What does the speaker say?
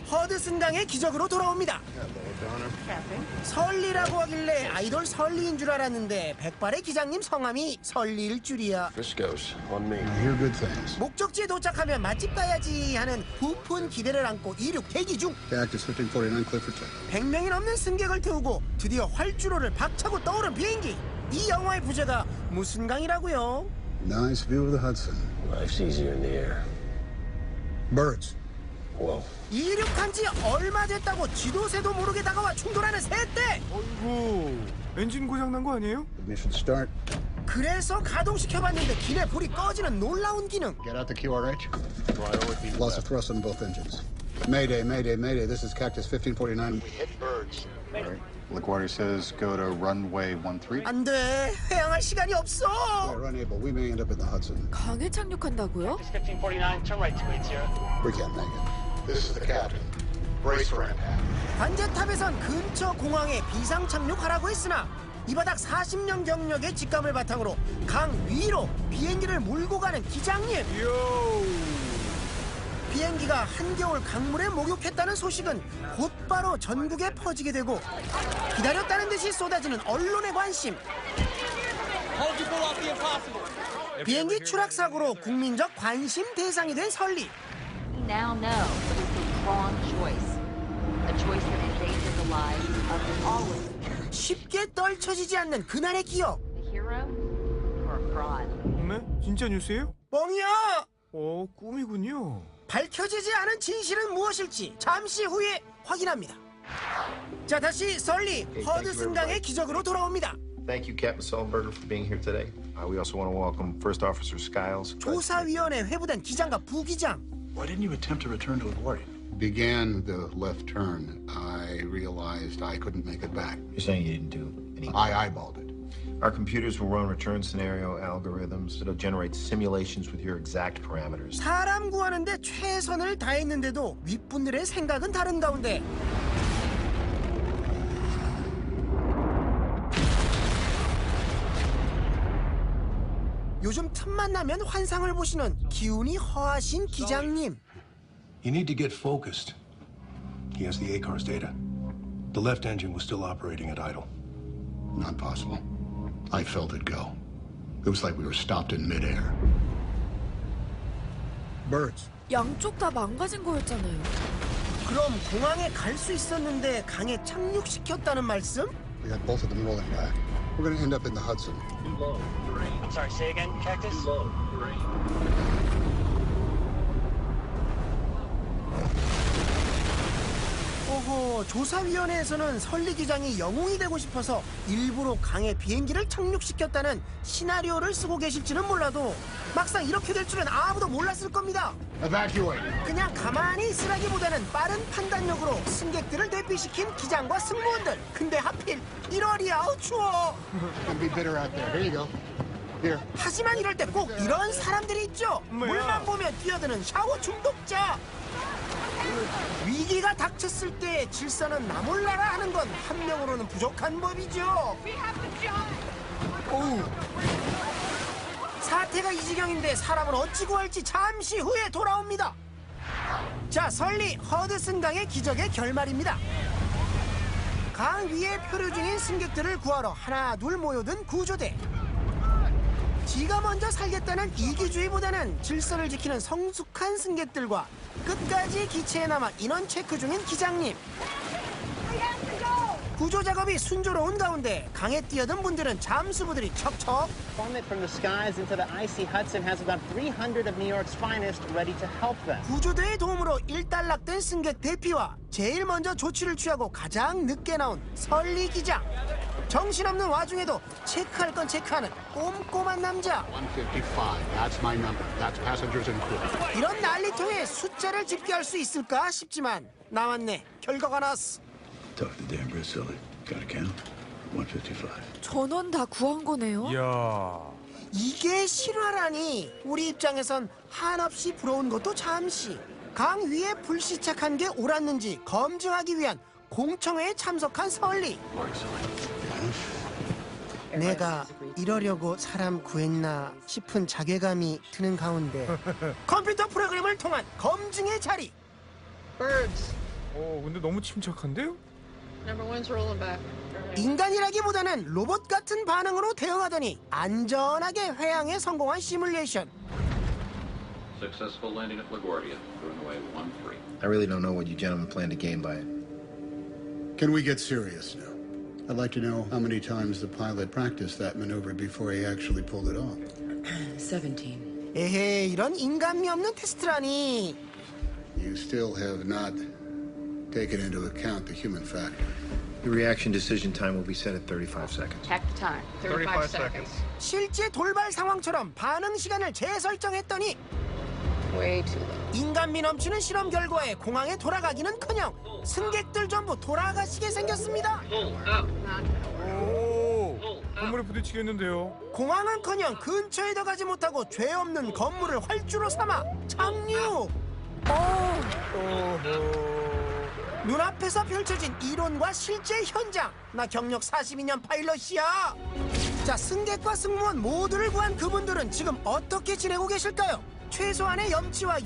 허드슨강의 기적으로 돌아옵니다. 설리라고 하길래 아이돌 설리인 줄 알았는데 백발의 기장님 성함이 설리일 줄이야. 목적지에 도착하면 맛집 가야지 하는 부푼 기대를 안고 이륙 대기 중 Cactus 1549 Clifford Tech. 100명이 넘는 승객을 태우고 드디어 활주로를 박차고 떠오른 비행기. 이 영화의 부제가 무슨 강이라고요? Nice view of the Hudson. Life's easier in the air. Birds. 이륙한 지 얼마 됐다고 지도새도 모르게 다가와 충돌하는 셋대. 어이구 엔진 고장 난 거 아니에요? Ignition start. 그래서 가동시켜봤는데 기내 불이 꺼지는 놀라운 기능. Get out the QRH. Loss of thrust on both engines. Mayday, Mayday, Mayday. This is Cactus 1549. We hit birds. LaGuardia says go to runway 13. 안 돼. 회항할 시간이 없어. We're unable. We may end up in the Hudson. 강에 착륙한다고요? 1549, turn right to 80. We can't make it. This is the captain. Brace for impact. 관제탑에선 근처 공항에 비상 착륙하라고 했으나 이 바닥 40년 경력의 직감을 바탕으로 강 위로 비행기를 몰고 가는 기장님. 비행기가 한겨울 강물에 목욕했다는 소식은 곧바로 전국에 퍼지게 되고 기다렸다는 듯이 쏟아지는 언론의 관심. 비행기 추락 사고로 국민적 관심 대상이 된 설리. We now know wrong choice. A choice that endangered the lives of all of us. 쉽게 떨쳐지지 않는 그날의 기억. The hero or a fraud. 네? 진짜 뉴스예요? 뻥이야! 어 꿈이군요 밝혀지지 않은 진실은 무엇일지 잠시 후에 확인합니다. 자 다시 설리 허드슨 강의 기적으로 돌아옵니다. Thank you, Captain Sullenberger, for being here today. Uh, we also want to welcome First Officer Skiles. 조사위원회 회부된 기장과 부기장 Why didn't you attempt to return to LaGuardia? Began the left turn. I realized I couldn't make it back. You're saying you didn't do any. I eyeballed it. Our computers will run return scenario algorithms. It'll generate simulations with your exact parameters. 사람 구하는데 최선을 다했는데도 윗분들의 생각은 다른 가운데 요즘 틈만 나면 환상을 보시는 기운이 허하신 기장님 You need to get focused. He has the ACARS data. The left engine was still operating at idle. Not possible. I felt it go. It was like we were stopped in midair. Birds. 양쪽 다 망가진 거였잖아요. 그럼 공항에 갈 수 있었는데 강에 착륙시켰다는 말씀? We got both of them rolling back. We're going to end up in the Hudson. I'm sorry, say again, Cactus? 오호 조사위원회에서는 설리 기장이 영웅이 되고 싶어서 일부러 강에 비행기를 착륙시켰다는 시나리오를 쓰고 계실지는 몰라도 막상 이렇게 될 줄은 아무도 몰랐을 겁니다. Evacuate. 그냥 가만히 있으라기보다는 빠른 판단력으로 승객들을 대피시킨 기장과 승무원들. 근데 하필 1월이야 추워. Don't be bitter out there. Here you go. Here. 하지만 이럴 때 꼭 이런 사람들이 있죠. 물만 보면 뛰어드는 샤워 중독자. 위기가 닥쳤을 때 질서는 나 몰라라 하는 건 한 명으로는 부족한 법이죠. 오우. 사태가 이 지경인데 사람을 어찌 구할지 잠시 후에 돌아옵니다. 자, 설리 허드슨 강의 기적의 결말입니다. 강 위에 표류 중인 승객들을 구하러 하나 둘 모여든 구조대. 지가 먼저 살겠다는 이기주의보다는 질서를 지키는 성숙한 승객들과 끝까지 기체에 남아 인원 체크 중인 기장님. 구조 작업이 순조로운 가운데 강에 뛰어든 분들은 잠수부들이 척척 Plummet from the skies into the icy Hudson has about 300 of New York's finest ready to help them. 구조대의 도움으로 일단락된 승객 대피와 제일 먼저 조치를 취하고 가장 늦게 나온 설리 기장. 정신없는 와중에도 체크할 건 체크하는 꼼꼼한 남자. 155. That's my number. That's passengers and crew. 이런 난리통에 숫자를 집계할 수 있을까 싶지만 나왔네. 결과가 나왔어. Talk to Dan Brazili. Got a count? 155. 전원 다 구한 거네요. 이야 이게 실화라니 우리 입장에선 한없이 부러운 것도 잠시 강 위에 불시착한 게 옳았는지 검증하기 위한 공청회에 참석한 설리 내가 이러려고 사람 구했나 싶은 자괴감이 드는 가운데 컴퓨터 프로그램을 통한 검증의 자리 Birds. 어, 근데 너무 침착한데요? Number one's rolling back. 인간이라기보다는 로봇 같은 반응으로 대응하더니 안전하게 회항에 성공한 시뮬레이션. Successful landing at LaGuardia, runway 13. I really don't know what you gentlemen plan to gain by it. Can we get serious now? I'd like to know how many times the pilot practiced that maneuver before he actually pulled it off. 17. 에헤, 이런 인간미 없는 테스트라니. You still have not taken into account the human factor. The reaction decision time will be set at 35 seconds. Check the time. 35, seconds. 실제 돌발 상황처럼 반응 시간을 재설정했더니 Way too low. 인간미 넘치는 실험 결과에 공항에 돌아가기는커녕 승객들 전부 돌아가시게 생겼습니다. 오, 건물에 부딪히겠는데요. 공항은커녕 근처에도 가지 못하고 죄 없는 건물을 활주로 삼아 착륙. 눈앞에서 펼쳐진 이론과 실제 현장. 나 경력 42년 파일럿이야. 자, 승객과 승무원 모두를 구한 그분들은 지금 어떻게 지내고 계실까요? 최소한의 염치와